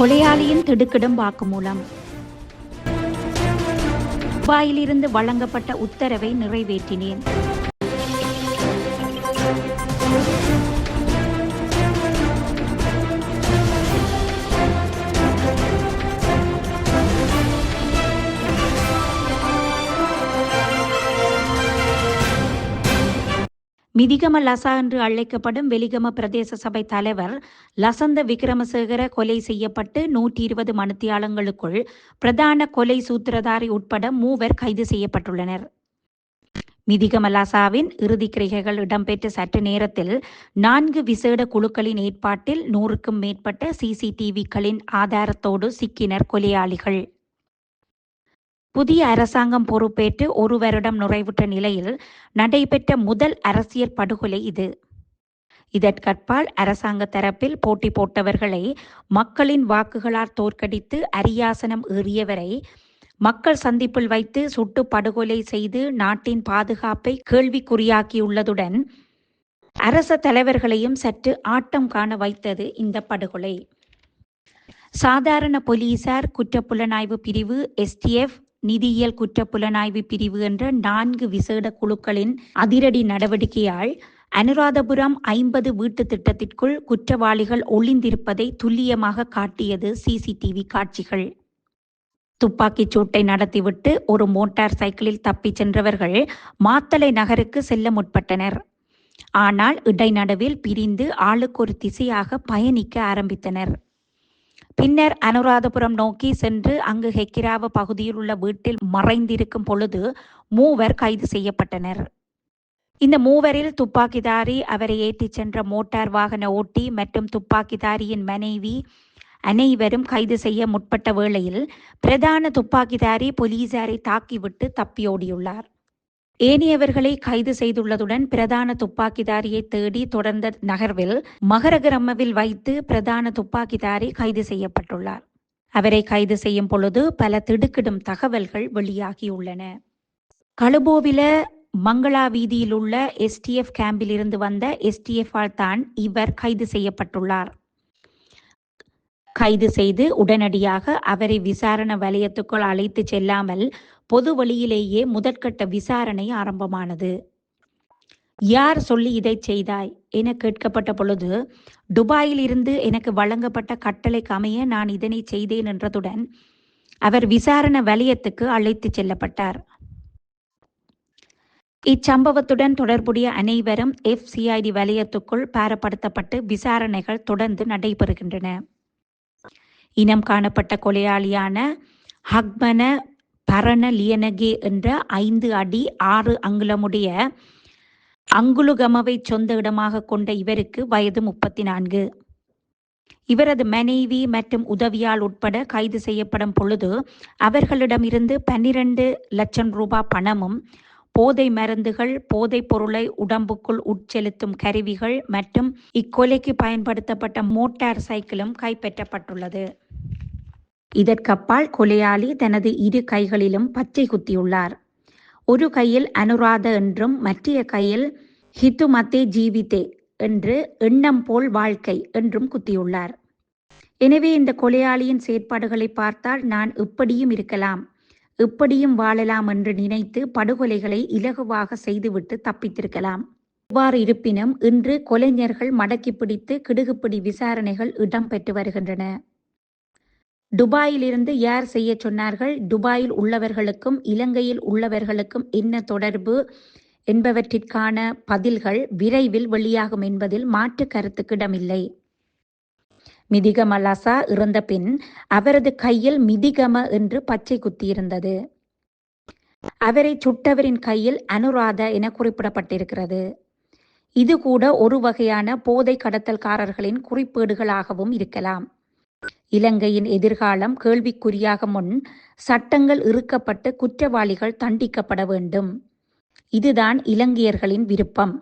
கொலையாளியின் திடுக்கிடும் வாக்குமூலம் துபாயிலிருந்து வழங்கப்பட்ட உத்தரவை நிறைவேற்றினேன். மிதிகம லசா என்று அழைக்கப்படும் வெலிகம பிரதேச சபை தலைவர் லசந்த விக்ரமசேகர கொலை செய்யப்பட்டு நூற்றி இருபது மணித்தியாலங்களுக்குள் பிரதான கொலை சூத்திரதாரி உட்பட மூவர் கைது செய்யப்பட்டுள்ளனர். மிதிகம லசாவின் இறுதிக் கிரிகைகள் இடம்பெற்ற சற்று நேரத்தில் நான்கு விசேட குழுக்களின் ஏற்பாட்டில் நூறுக்கும் மேற்பட்ட சிசிடிவிக்களின் ஆதாரத்தோடு சிக்கினர் கொலையாளிகள். புதிய அரசாங்கம் பொறுப்பேற்று ஒரு வருடம் நிறைவுற்ற நிலையில் நடைபெற்ற முதல் அரசியல் படுகொலை இது. இதற்கற்பால் அரசாங்க தரப்பில் போட்டி போட்டவர்களை மக்களின் வாக்குகளால் தோற்கடித்து அரியாசனம் ஏறியவரை மக்கள் சந்திப்பில் வைத்து சுட்டு படுகொலை செய்து நாட்டின் பாதுகாப்பை கேள்விக்குறியாக்கியுள்ளதுடன் அரச தலைவர்களையும் சற்று ஆட்டம் காண வைத்தது இந்த படுகொலை. சாதாரண போலீசார் குற்றப்புலனாய்வு பிரிவு எஸ்டிஎஃப் நிதியியல் குற்றப்புலனாய்வு பிரிவு என்ற நான்கு விசேட குழுக்களின் அதிரடி நடவடிக்கையால் அனுராதபுரம் ஐம்பது வீட்டு திட்டத்திற்குள் குற்றவாளிகள் ஒளிந்திருப்பதை துல்லியமாக காட்டியது சிசிடிவி காட்சிகள். துப்பாக்கிச் சூட்டை நடத்திவிட்டு ஒரு மோட்டார் சைக்கிளில் தப்பிச் சென்றவர்கள் மாத்தலை நகருக்கு செல்ல முற்பட்டனர். ஆனால் இடைநடுவில் பிரிந்து ஆளுக்கு ஒரு திசையாக பயணிக்க ஆரம்பித்தனர். பின்னர் அனுராதபுரம் நோக்கி சென்று அங்கு ஹெக்கிராவ பகுதியில் உள்ள வீட்டில் மறைந்திருக்கும் பொழுது மூவர் கைது செய்யப்பட்டனர். இந்த மூவரில் துப்பாக்கிதாரி அவரை ஏற்றிச் சென்ற மோட்டார் வாகன ஓட்டி மற்றும் துப்பாக்கிதாரியின் மனைவி அனைவரும் கைது செய்ய முற்பட்ட வேளையில் பிரதான துப்பாக்கிதாரி போலீசாரை தாக்கிவிட்டு தப்பியோடியுள்ளார். ஏனையவர்களை கைது செய்துள்ளதுடன் பிரதான துப்பாக்கிதாரியை தேடி தொடர்ந்த நகர்வில் மகரகிரமவில் வைத்து பிரதான துப்பாக்கிதாரி கைது செய்யப்பட்டுள்ளார். அவரை கைது செய்யும் பொழுது பல திடுக்கிடும் தகவல்கள் வெளியாகியுள்ளன. கழுபோவில மங்களா வீதியில் உள்ள எஸ்டிஎஃப் கேம்பில் இருந்து வந்த எஸ்டிஎஃப் ஆல் தான் இவர் கைது செய்யப்பட்டுள்ளார். கைது செய்து உடனடியாக அவரை விசாரணை வலயத்துக்குள் அழைத்து செல்லாமல் பொது வழியிலேயே முதற்கட்ட விசாரணை ஆரம்பமானது. யார் சொல்லி இதை செய்தாய்? என கேட்கப்பட்ட பொழுது துபாயில் இருந்து எனக்கு வழங்கப்பட்ட கட்டளைக்கு அமைய நான் இதனை செய்தேன் என்றதுடன் அவர் விசாரணை வலயத்துக்கு அழைத்து செல்லப்பட்டார். இச்சம்பவத்துடன் தொடர்புடைய அனைவரும் எஃப்சிஐடி வலயத்துக்குள் பாரப்படுத்தப்பட்டு விசாரணைகள் தொடர்ந்து நடைபெறுகின்றன. இனம் காணப்பட்ட கொலையாளியான ஹக்மன பரண லியனகே என்ற ஐந்து அடி ஆறு அங்குலமுடைய அங்குலுகமவை சொந்த இடமாக கொண்ட இவருக்கு வயது முப்பத்தி நான்கு இவரது மனைவி மற்றும் உதவியால் உட்பட கைது செய்யப்படும் பொழுது அவர்களிடமிருந்து பன்னிரண்டு லட்சம் ரூபாய் பணமும் போதை மருந்துகள் போதைப் பொருளை உடம்புக்குள் உட்செலுத்தும் கருவிகள் மற்றும் இக்கொலைக்கு பயன்படுத்தப்பட்ட மோட்டார் சைக்கிளும் கைப்பற்றப்பட்டுள்ளது. இதற்கப்பால் கொலையாளி தனது இரு கைகளிலும் பச்சை குத்தியுள்ளார். ஒரு கையில் அனுராத என்றும் மற்றைய கையில் ஹித்துமத்தே ஜீவித்தே என்று எண்ணம் போல் வாழ்க்கை என்றும் குத்தியுள்ளார். எனவே இந்த கொலையாளியின் செயற்பாடுகளை பார்த்தால் நான் இப்படியும் இருக்கலாம். இப்படியும் வாழலாம் என்று நினைத்து படுகொலைகளை இலகுவாக செய்துவிட்டு தப்பித்திருக்கலாம். இவ்வாறு இருப்பினும் இன்று கொலைஞர்கள் மடக்கி பிடித்து கிடுகுப்பிடி விசாரணைகள் இடம்பெற்று வருகின்றன. துபாயிலிருந்து யார் செய்ய சொன்னார்கள்? துபாயில் உள்ளவர்களுக்கும் இலங்கையில் உள்ளவர்களுக்கும் என்ன தொடர்பு என்பவற்றிற்கான பதில்கள் விரைவில் வெளியாகும் என்பதில் மாற்று கருத்துக்கிடமில்லை மிதிகம லசா பின் அவரது கையில் மிதிகம என்று பச்சை குத்தியிருந்தது அவரை சுட்டவரின் கையில் அனுராதா என குறிப்பிடப்பட்டிருக்கிறது. இது கூட ஒரு வகையான போதை கடத்தல்காரர்களின் குறிப்பீடுகளாகவும் இருக்கலாம். இலங்கையின் எதிர்காலம் கேள்விக்குறியாக முன் சட்டங்கள் இறுக்கப்பட்டு குற்றவாளிகள் தண்டிக்கப்பட வேண்டும். இதுதான் இலங்கையர்களின் விருப்பம்.